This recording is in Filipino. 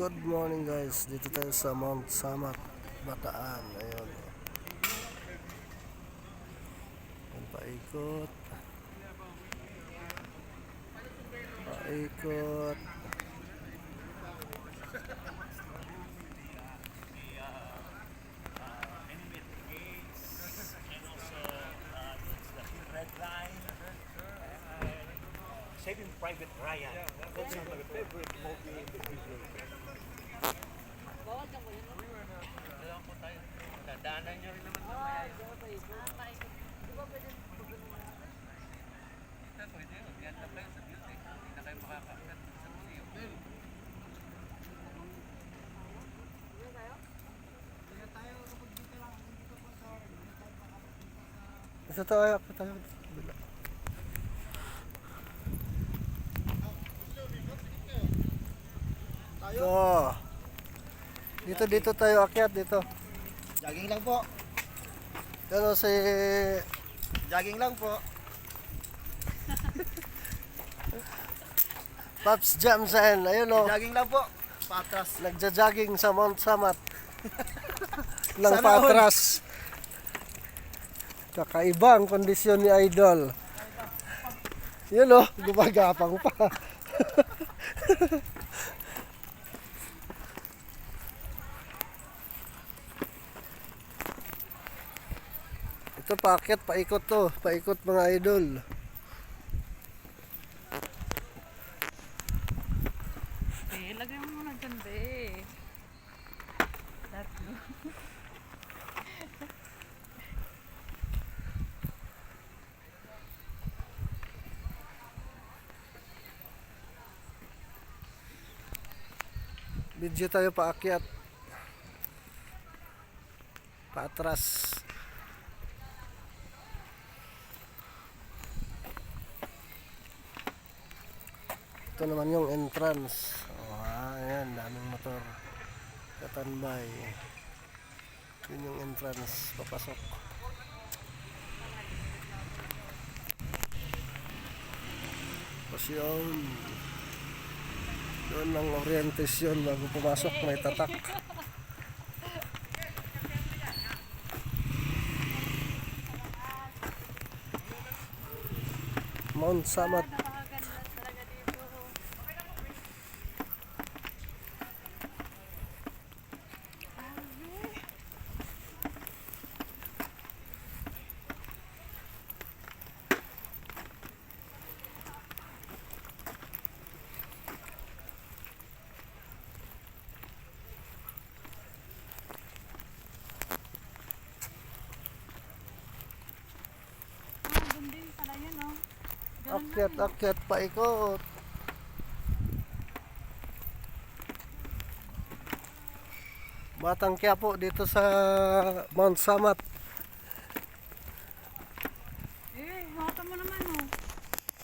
Good morning guys. Dito tayo sa Mount Samat, Bataan. Ayun. Ayun, paikot. Paikot. Saving Private Ryan. That's my favorite movie in the Disney. Isa tayo, isa tayo. Ito. Dito, dito tayo akyat dito. Jogging lang po. Ano si Jogging lang po. Pops Jamsen. Ayun o. Jogging lang po. Patras. Nagja-jogging sa Mount Samat. Lang patras. Kakaiba ang kondisyon ni Idol. Yun o, gumagapang pa. Ito paket, paikot to. Paikot mga idol. Eh, lagay mo muna dyan, be. Tatlo. Video tayo paakyat. Paatras. Ito naman yung entrance. Oh, ayan, daming motor. Katanbay. Yun yung entrance, papasok. Tapos yun. Doon ang orientation bago pumasok may tatak. Mount Samat. Pala yun, oh. Ganun Akyat, akyat, paikot. Batang Quiapo dito sa Mount Samat.